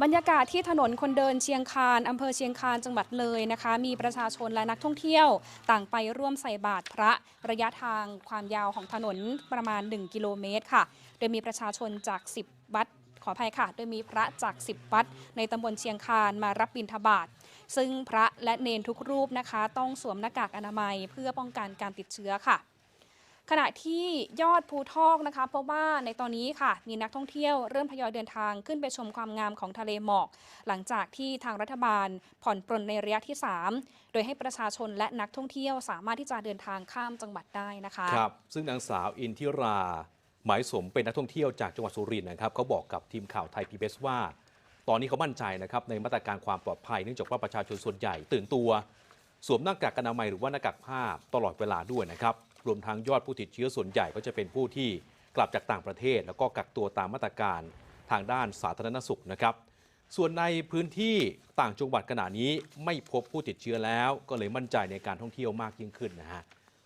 บรรยากาศที่ถนนคนเดินเชียงคานอำเภอเชียงคานจังหวัดเลยนะคะ มีประชาชนและนักท่องเที่ยว ต่างไปร่วมใส่บาตรพระระยะทางความยาวของถนนประมาณ 1 กิโลเมตรค่ะ โดยมีประชาชนจาก 10 วัดขออภัยค่ะ โดยมีพระจาก 10 วัด ในตำบลเชียงคานมารับบิณฑบาต ซึ่งพระและเนนทุกรูปนะคะ ต้องสวมหน้ากากอนามัยเพื่อป้องกันการติดเชื้อค่ะ ขณะที่ยอดภูทอกนะคะเพราะว่าในตอนนี้ค่ะมีนักท่องเที่ยวเริ่มทยอยเดินทางขึ้นไปชมความงามของทะเลหมอก หลังจากที่ทางรัฐบาลผ่อนปรนในระยะที่ 3 โดยให้ประชาชนและนักท่องเที่ยวสามารถที่จะเดินทางข้ามจังหวัดได้นะคะครับซึ่งนางสาวอินทิรา หมายสมเป็นนักท่องเที่ยวจากจังหวัดสุรินทร์นะครับเขาบอกกับทีมข่าวไทยพีบีว่า ตอนนี้เขามั่นใจนะครับในมาตรการความปลอดภัยเนื่องจากว่าประชาชนส่วนใหญ่ตื่นตัว สวมหน้ากากอนามัยหรือว่าหน้ากากผ้าตลอดเวลาด้วยนะครับ รวมทั้งยอดผู้ติดเชื้อส่วนใหญ่ก็จะเป็นผู้ที่กลับจากต่างประเทศ แล้วก็กักตัวตามมาตรการทางด้านสาธารณสุขนะครับ ส่วนในพื้นที่ต่างจังหวัดขณะนี้ไม่พบผู้ติดเชื้อแล้ว ก็เลยมั่นใจในการท่องเที่ยวมากยิ่งขึ้นนะฮะ